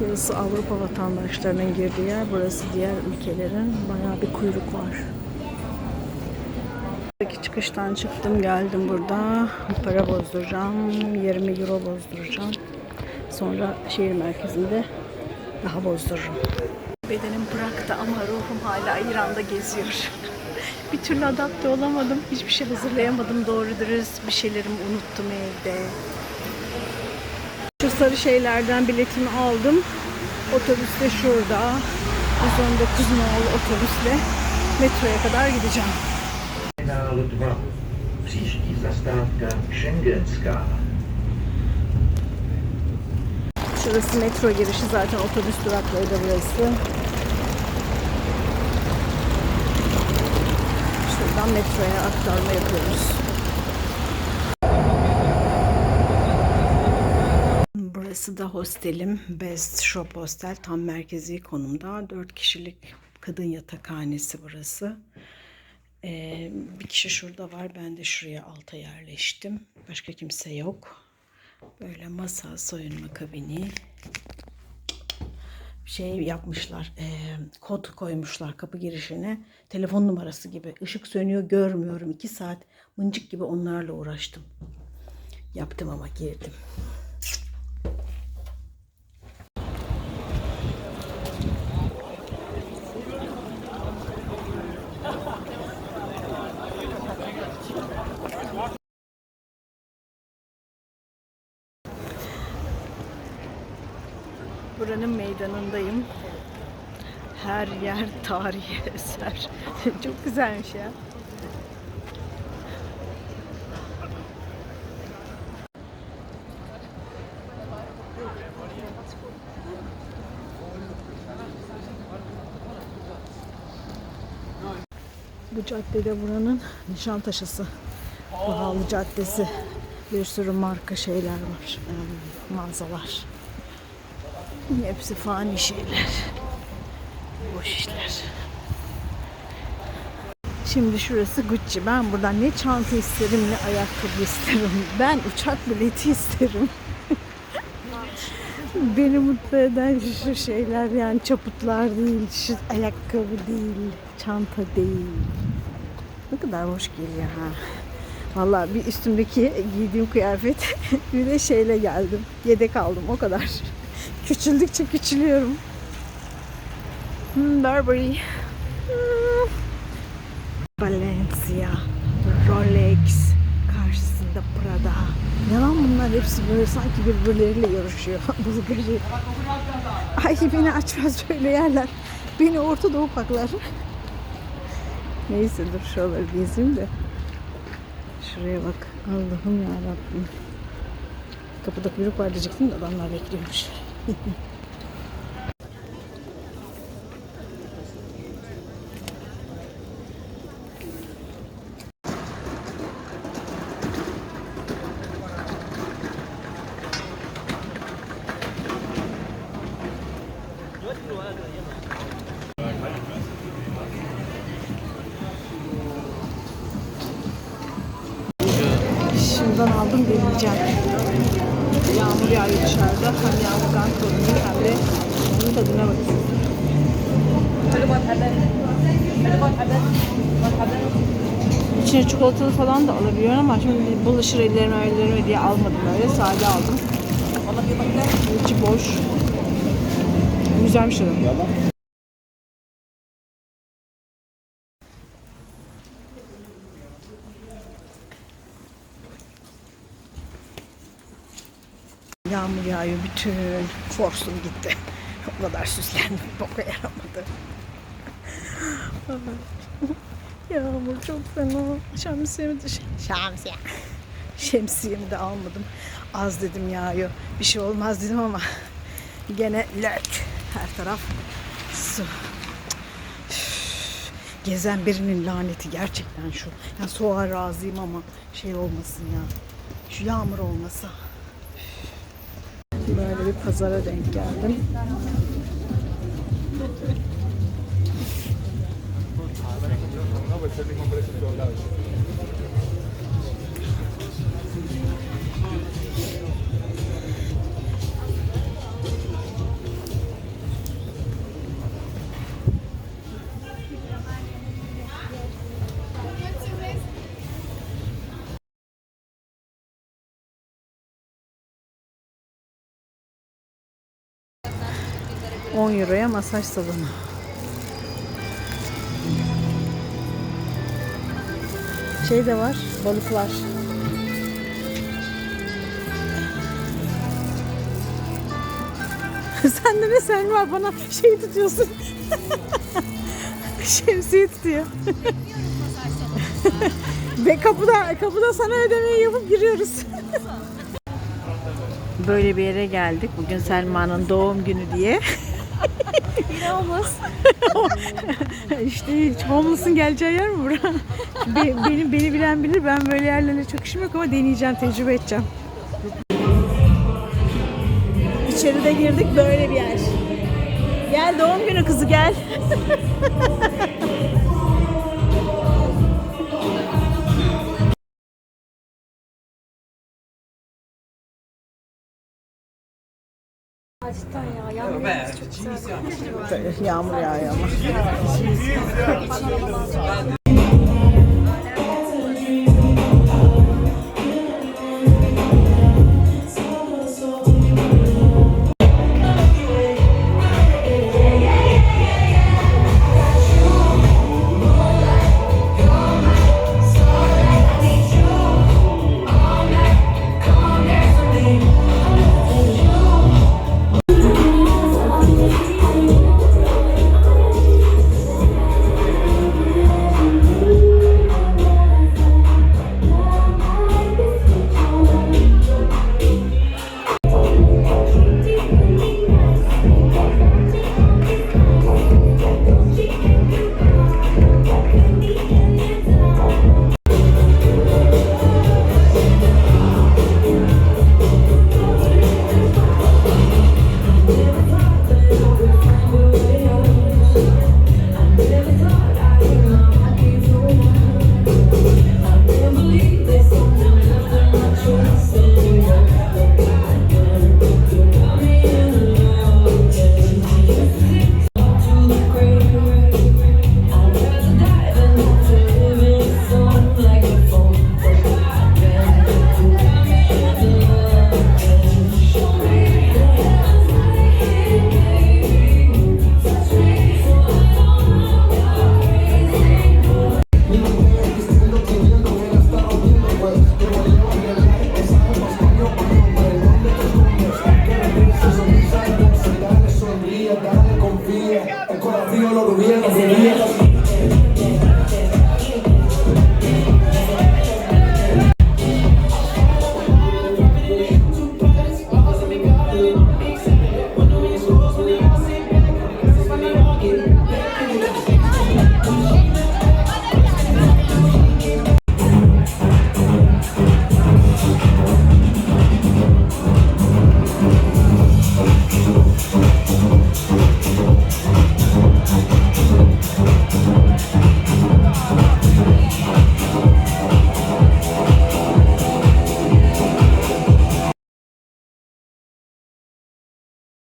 Şurası Avrupa vatandaşlarının girdiği yer. Burası diğer ülkelerin. Bayağı bir kuyruk var. Buradaki çıkıştan çıktım geldim burada. Para bozduracağım. 20 euro bozduracağım. Sonra şehir merkezinde daha bozdururum. Bedenim bıraktı ama ruhum hala İran'da geziyor. bir türlü adapte olamadım. Hiçbir şey hazırlayamadım doğru dürüst. Bir şeylerimi unuttum evde. Sarı şeylerden biletimi aldım. Otobüs de şurada. 119 nolu otobüsle metroya kadar gideceğim. Terminal 2. Příští zastávka Schengenská. Şurası metro girişi zaten otobüs durakları da burası. Şuradan metroya aktarma yapıyoruz. Burası da hostelim. Best Shop Hostel. Tam merkezi konumda. 4 kişilik kadın yatakhanesi burası. Ee, bir kişi şurada var. Ben de şuraya alta yerleştim. Başka kimse yok. Böyle masa, soyunma kabini. Şey yapmışlar, e, kod koymuşlar kapı girişine. Telefon numarası gibi. Işık sönüyor, görmüyorum. İki saat mıncık gibi onlarla uğraştım. Yaptım ama girdim. Buranın meydanındayım. Her yer tarihi eser. Çok güzelmiş ya. Bu caddede buranın Nişantaşı'sı. Pahalı caddesi. Bir sürü marka şeyler var. em, Mağazalar. Hepsi fani şeyler. Boş işler. Şimdi şurası Gucci. Ben buradan ne çanta isterim ne ayakkabı isterim. Ben uçak bileti isterim. Beni mutlu eden şu şeyler yani çaputlar değil, şu ayakkabı değil, çanta değil. Ne kadar hoş geliyor ha. Vallahi bir üstümdeki giydiğim kıyafet bir de şeyle geldim. Yedek aldım o kadar. Küçüldükçe küçülüyorum. Hmm, Burberry. Hmm. Balenciaga. Rolex. Karşısında Prada. Ne lan bunlar hepsi böyle sanki birbirleriyle yarışıyor. Bulgari. Ay beni açmaz böyle yerler. Beni Orta Doğu paklar. Neyse dur şuraları gezeyim de. Şuraya bak. Allah'ım ya Rabbim. Kapıda kuyruk var diyecektim de adamlar bekliyormuş. Şundan aldım deneyeceğim. Yağmur yağıyor dışarıda. Hem yağmurdan korunayım hem de onun tadına bakayım. İçine çikolatalı falan da alabiliyorum ama şimdi bulaşır ellerime ellerime diye almadım öyle. Sade aldım. İçi boş. Güzelmiş tadı. Yağmur yağıyor. Bütün forsum gitti. O kadar süslendim. Boka yaramadı. Yağmur çok fena. Şemsiyemi de şemsiye. Şemsiyemi de almadım. Az dedim yağıyor. Bir şey olmaz dedim ama gene lök. Her taraf su. Üf, Gezen birinin laneti gerçekten şu. Ya soğuğa razıyım ama şey olmasın ya. Şu yağmur olmasa. Böyle bir pazara denk geldim. 10 euroya masaj salonu. Şey de var, balıklar. Sen de ne Selma bana şey tutuyorsun. Şemsiye tutuyor. Ve kapıda kapıda sana ödemeyi yapıp giriyoruz. Böyle bir yere geldik. Bugün Selma'nın doğum günü diye. Yine olmaz. işte hiç homeless'ın geleceği yer mi bura? Be- benim beni bilen bilir. Ben böyle yerlerle çok işim yok ama deneyeceğim, tecrübe edeceğim. İçeride girdik böyle bir yer. Gel doğum günü kızı gel. Cidden 这是羊吗？羊羊